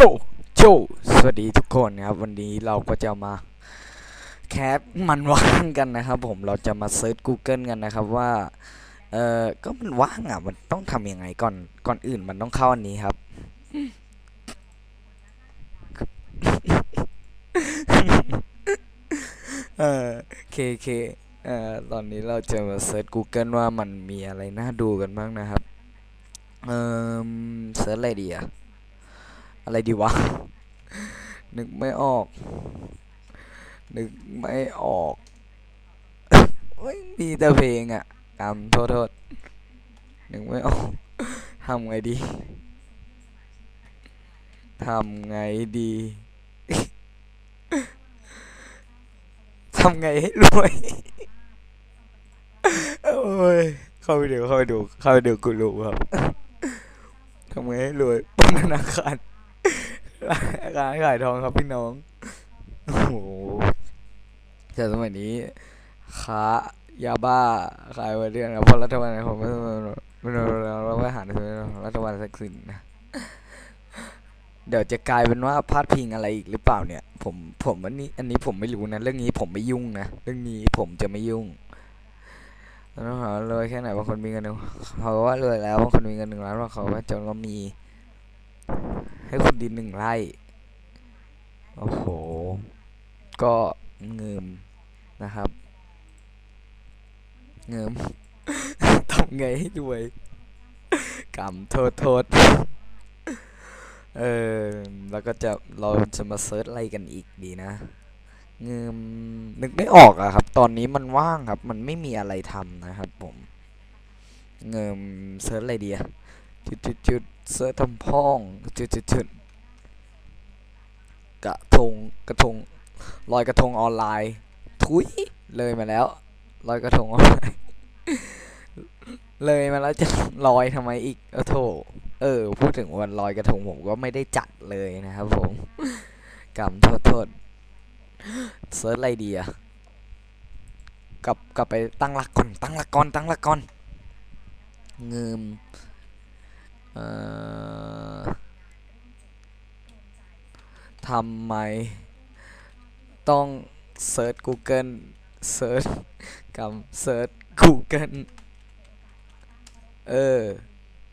โจโจสวัสดีทุกคนนะครับ วันนี้เราก็จะมาแคปมันว่างกันนะครับผมเราจะมาเซิร์ช Google กันนะครับว่าเออก็มันว่างอะ มันต้องทำยังไงก่อนก่อนอื่นมันต้องเข้าอันนี้ครับ เออเคเคเอ่อตอนนี้เราจะมาเซิร์ช Google ว่ามันมีอะไรน่าดูกันบ้างนะครับ เออเซิร์ชอะไรดีอะ อะไรดีวะ นึกไม่ออก นึกไม่ออกไม่มีแต่เพลงอะตามโทษโทษนึกไม่ออกทำไงดีทำไงดีทำไงให้รวย โอ้ย เข้าไปดู เข้าไปดู เข้าไปดูกูรู้ครับ ทำไงให้รวยปล้นธนาคาร ร้านขายทองครับพี่น้องโอ้โหแต่สมัยนี้ค้ายาบ้าขายวันเดือนครับเพราะรัฐบาลผมไม่ไม่เราไม่หารรัฐบาลทักษิณนะเดี๋ยวจะกลายเป็นว่าพาดพิงอะไรอีกหรือเปล่าเนี่ย ผมผมอันนี้ อันนี้ผมไม่รู้นะเรื่องนี้ผมไม่ยุ่งนะเรื่องนี้ผมจะไม่ยุ่งแล้วถามว่ารวยแค่ไหนบางคนมีเงินหนึ่งเขาว่ารวยแล้วบางคนมีเงินหนึ่งล้านบางเขาว่าจนก็มี ให้คุณดินหนึ่งไร่ โอ้โห ก็เงิมนะครับ เงิมทำไงให้รวยกำโทษโทษเออแล้วก็จะเราจะมาเซิร์ชอะไรกันอีกดีนะเงิมนึกไม่ออกอะครับ ตอนนี้มันว่างครับ มันไม่มีอะไรทำนะครับผม เงิมเซิร์ชอะไรดีอะ จุดจุดจุดเซิร์ชทำพ้องจุดจุดจุดกระทงกระทงลอยกระทงออนไลน์ ทุยเลยมาแล้วลอยกระทงออนไลน์เลยมาแล้วจะลอยทำไมอีกเออโถเออ พูดถึงวันลอยกระทงผมก็ไม่ได้จัดเลยนะครับผมกำโทษโทษเซิร์ชอะไรดีอะกลับกลับไปตั้งหลักก่อนตั้งหลักก่อนตั้งหลักก่อนเงิม ทำไม ต้องเซิร์ช Google เซิร์ชกับเซิร์ช Google เออ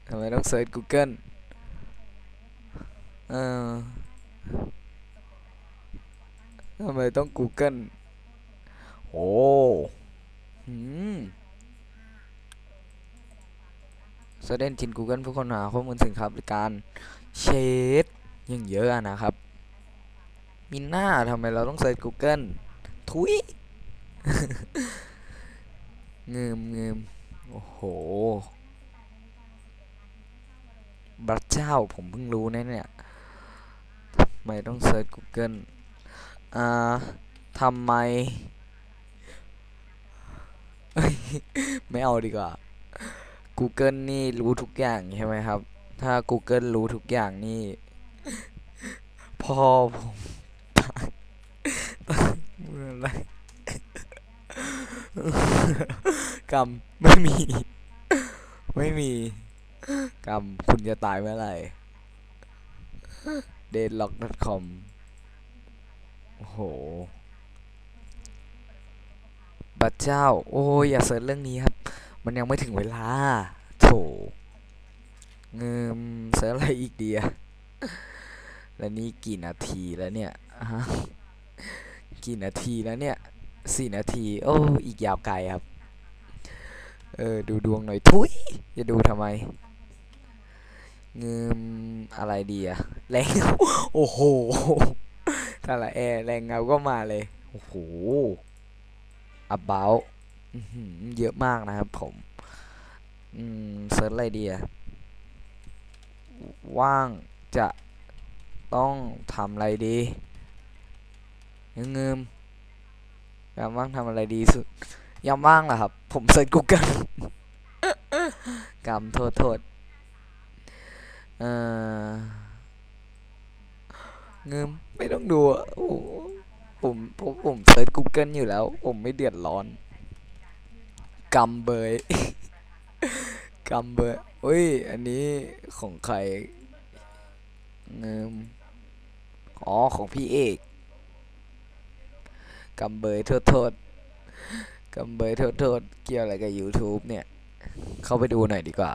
ทำไมต้องเซิร์ช Google เออทำไมต้อง Google โอ้ หืม เซิร์ชเอนจิน Google เพื่อค้นหาข้อมูลสินค้าบริการเชดยังเยอะนะครับ มีหน้าทำไมเราต้องเซิร์ช Google ทุยเงิมเงิมโอ้โหพระเจ้าผมเพิ่งรู้นะเนี่ยทำไมต้องเซิร์ช Google อ่าทำไม ไม่เอาดีกว่า Google นี่รู้ทุกอย่างใช่ไหมครับ ถ้า Google รู้ทุกอย่างนี่ พ่อผมตายตายเมื่อไรกรรมไม่มี ไม่มี กรรมคุณจะตายเมื่อไหร่ deadlock.com โอ้โหบัดเจ้า โอ้ยอย่าเสิร์ชเรื่องนี้ครับ มันยังไม่ถึงเวลาโถเงิมเสิร์ชอะไรอีกเดีอะแล้วนี่กี่นาทีแล้วเนี่ยฮะกี่นาทีแล้วเนี่ยสี่นาที โอ้อีกยาวไกลครับ เออ ดูดวงหน่อยทุยจะดูทำไมเงิมอะไรดีอะแรงเงาโอ้โหถ้าละแอร์แรงเงาก็มาเลย โอ้โห about เยอะมากนะครับผมเซิร์ชอะไรดีอะว่างจะต้องทำอะไรดีเงิมยามว่างทำอะไรดีสุดยามว่างเหรอครับ ผมเซิร์ช Google กรรมโทษโทษเออเงิมไม่ต้องดูอะโอ้ผมผมผมเซิร์ช Google อยู่แล้ว ผมไม่เดือดร้อน กำเบยกำเบยอุ้ย อันนี้ของใครเงิมอ๋อ ของพี่เอกกำเบยโทษโทษกำเบยโทษโทษเกี่ยวอะไรกับ YouTube เนี่ย เข้าไปดูหน่อยดีกว่า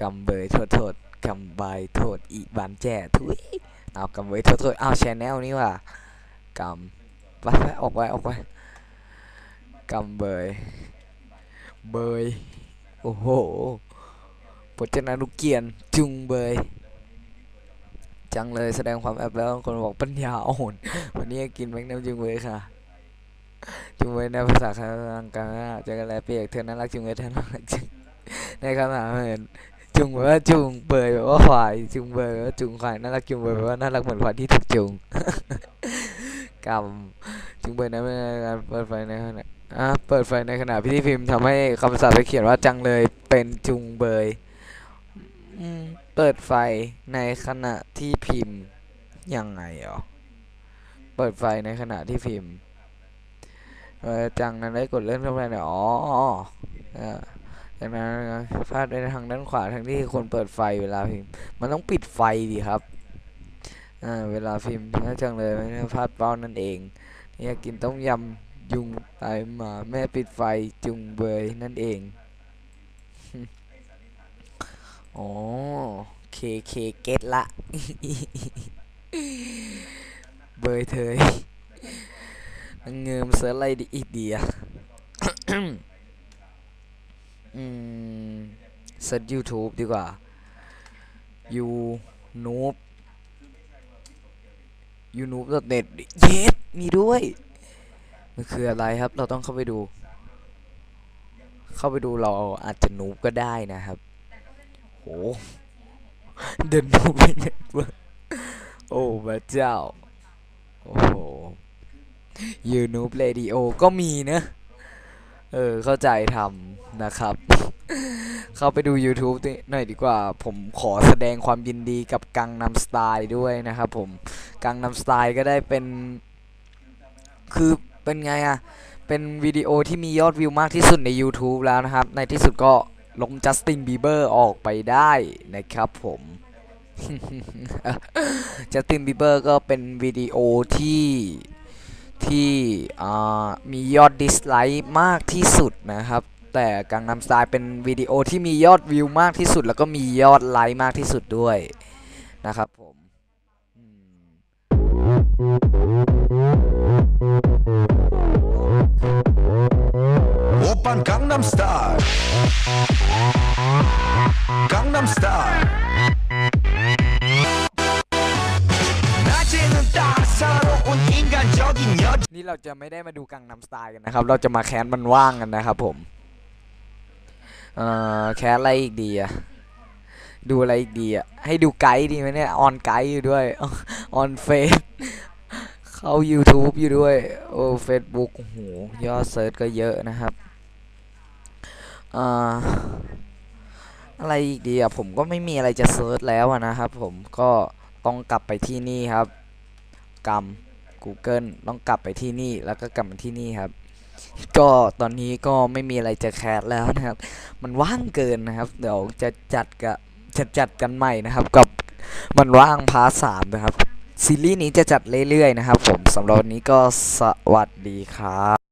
กำเบยโทษโทษกำบายโทษอีบานแจ่ทุยเอากำเบยโทษโทษเอาแชนแนลนี่ว่ะกำไปไปออกไปออกไป กำเบย เบย โอ้โหพจนานุเกียนจุงเบย จังเลยแสดงความแอบแล้วคนบอกปัญญาอ่อนวันนี้กินแมกนัมจุงเวยค่ะจุงเวยในภาษาคลังการจะกันแลเปียกเธอน่ารักจุงเวยเธอน่ารักจุงในคำถามเห็นจุงแปลว่าจุงเบยแปลว่าควายจุงเบยว่าจุงควายน่ารักจุงเบยแปลว่าน่ารักเหมือนควายที่ถูกจุงกำจุงเบยนั้นเป็นการเปิดไฟในขณะ เปิดไฟในขณะพิธีพิมพ์ทำให้คำศัพท์ไปเขียนว่าจังเลยเป็นจุงเบยอืมเปิดไฟในขณะที่พิมพ์ยังไงอ๋อเปิดไฟในขณะที่พิมพ์เออจังนั้นได้กดเลื่อนเข้าไปเนี่ยอ๋อเออจากนั้นพาดไปทางด้านขวาทางที่คนเปิดไฟเวลาพิมพ์ มันต้องปิดไฟดีครับอ่าเวลาพิมพ์ถ้าจังเลยไม่ได้พลาดเป้านั่นเองอยากกินต้มยำ ยุงตายหมาแม่ปิดไฟจุงเบยนั่นเอง อ๋อเคเคเก็ตละ เบยเทยเงิมเสืออะไรดีอีกดีอะอืมเซิร์ช YouTube ดีกว่า ยูนูบยูนูบเน็ตเย็ดมีด้วย มันคืออะไรครับ เราต้องเข้าไปดู เข้าไปดูเราอาจจะนูบก็ได้นะครับโหเดินดูไม่เน็ตเวิร์กโอ้พระเจ้า โอ้โหยูนูบเรดิโอก็มีนะเออเข้าใจทำนะครับ เข้าไปดู YouTube นี่หน่อยดีกว่า ผมขอแสดงความยินดีกับกังนำสไตล์ด้วยนะครับผม กังนำสไตล์ก็ได้เป็น คือ เป็นไงอะเป็นวิดีโอที่มียอดวิวมากที่สุดใน YouTube แล้วนะครับ ในที่สุดก็ลงจัสตินบีเบอร์ออกไปได้นะครับผมจัสตินบีเบอร์ก็เป็นวิดีโอที่ที่มียอดดิสไลค์มากที่สุดนะครับ แต่กังนำสไตล์เป็นวิดีโอที่มียอดวิวมากที่สุด แล้วก็มียอดไลค์มากที่สุดด้วยนะครับผมอืม 오빤 강남스타일 강남스타일 낮에는 따사로운 인간적인 여자 นี่เราจะไม่ได้มาดูกังนำสไตล์กันนะครับ เราจะมาแคสมันว่างกันนะครับผม เอ่อ แคสอะไรอีกดีอะดูอะไรอีกดีอะให้ดูไกด์ดีไหมเนี่ย ออนไกด์อยู่ด้วย ออนเฟซเข้า YouTube อยู่ด้วย โอ้ Facebook โอ้โห ยอดเซิร์ชก็เยอะนะครับ อ่าอะไรอีกดีอะผมก็ไม่มีอะไรจะเซิร์ชแล้วนะครับ ผมก็ต้องกลับไปที่นี่ครับกรรม Google ต้องกลับไปที่นี่แล้วก็กลับมาที่นี่ครับ ก็ตอนนี้ก็ไม่มีอะไรจะแคสแล้วนะครับ มันว่างเกินนะครับ เดี๋ยวจะจัดกับจะจัดกันใหม่นะครับ กับมันว่างพาร์ทสามนะครับซีรีส์นี้จะจัดเรื่อยๆนะครับ ผมสำหรับวันนี้ก็สวัสดีครับ